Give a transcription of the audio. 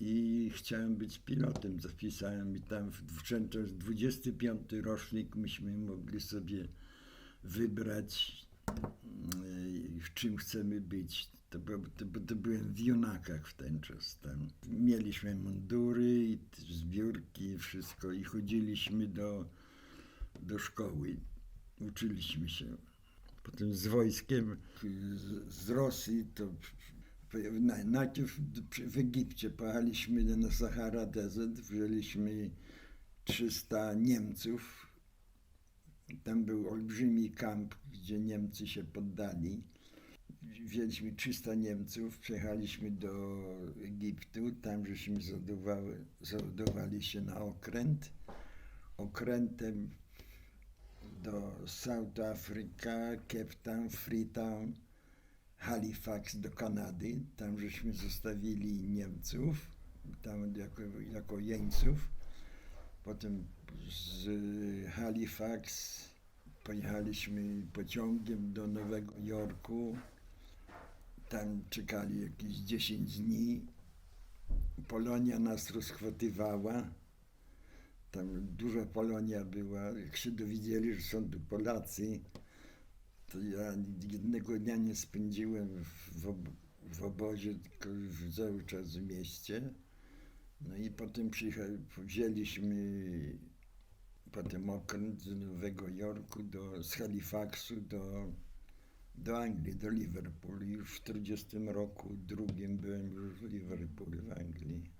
i chciałem być pilotem. Zapisałem i tam w 25 rocznik myśmy mogli sobie wybrać, yy, w czym chcemy być. To, to, to byłem w Junakach w ten czas tam. Mieliśmy mundury i zbiórki wszystko i chodziliśmy do, do szkoły. Uczyliśmy się. Potem z wojskiem z, Rosji to najpierw w Egipcie pojechaliśmy na Sahara Desert, wzięliśmy 300 Niemców. Tam był olbrzymi kamp, gdzie Niemcy się poddali. Wzięliśmy 300 Niemców, przejechaliśmy do Egiptu, tam żeśmy załadowały- załadowali się na okręt. Okrętem do South Africa, Cape Town, Freetown, Halifax do Kanady. Tam żeśmy zostawili Niemców, tam jako, jako jeńców. Potem z Halifax pojechaliśmy pociągiem do Nowego Jorku. Tam czekali jakieś 10 dni. Polonia nas rozchwytywała. Tam duża Polonia była. Jak się dowiedzieli, że są tu Polacy, to ja jednego dnia nie spędziłem w, ob- w obozie, tylko w- cały czas w mieście. No i potem wzięliśmy potem okręt z Nowego Jorku, do, z Halifaxu do, do Anglii, do Liverpoolu. Już w 40 roku drugim byłem już w Liverpoolu w Anglii.